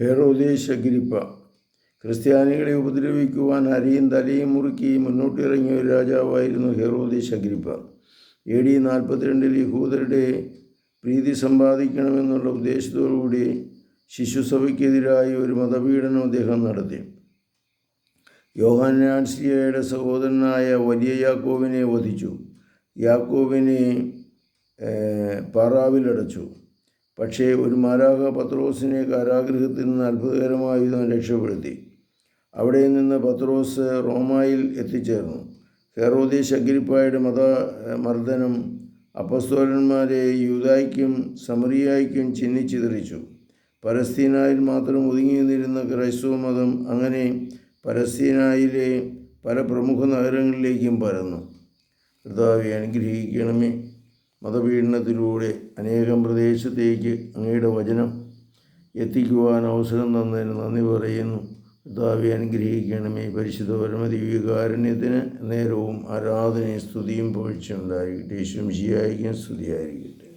ഹെറോദേശ അഗ്രിപ്പ ക്രിസ്ത്യാനികളെ ഉപദ്രവിക്കുവാൻ അരിയും തലയും മുറുക്കി മുന്നോട്ടിറങ്ങിയ ഒരു രാജാവായിരുന്നു ഹെറോദേശ അഗ്രിപ്പ എ ഡി നാൽപ്പത്തിരണ്ടിൽ യഹൂദരുടെ പ്രീതി സമ്പാദിക്കണമെന്നുള്ള ഉദ്ദേശത്തോടുകൂടി ശിശുസഭയ്ക്കെതിരായി ഒരു മതപീഡനം അദ്ദേഹം നടത്തി. യോഹാനാൻസിയയുടെ സഹോദരനായ വലിയ യാക്കോവിനെ വധിച്ചു. യാക്കോവിനെ പാറാവിലടച്ചു. പക്ഷേ ഒരു മാരാഹ പത്രോസിനെ കാരാഗ്രഹത്തിൽ നിന്ന് അത്ഭുതകരമായ വിധം രക്ഷപ്പെടുത്തി. അവിടെ നിന്ന് പത്രോസ് റോമായിൽ എത്തിച്ചേർന്നു. ഹെറോദീസ് അഗ്രിപ്പായുടെ മത മർദ്ദനം അപ്പസ്തോലന്മാരെ യൂതായ്ക്കും സമറിയായ്ക്കും ചിഹ്നിച്ചിതറിച്ചു പലസ്തീനായിൽ മാത്രം ഒതുങ്ങി നിന്നിരുന്ന ക്രൈസ്തവ മതം അങ്ങനെ പലസ്തീനായിലെ പല പ്രമുഖ നഗരങ്ങളിലേക്കും പരന്നു. കർത്താവെ അനുഗ്രഹിക്കണമേ. മതപീഡനത്തിലൂടെ അനേകം പ്രദേശത്തേക്ക് അങ്ങയുടെ വചനം എത്തിക്കുവാൻ അവസരം തന്നതിന് നന്ദി പറയുന്നു. കർത്താവെ അനുഗ്രഹിക്കണമേ. പരിശുദ്ധ പരമദിവികാരുണ്യത്തിന് നേരവും ആരാധനയും സ്തുതിയും പോഴ്ചയുണ്ടായിരിക്കട്ടെ ശുംശിയായിരിക്കും സ്തുതിയായിരിക്കട്ടെ.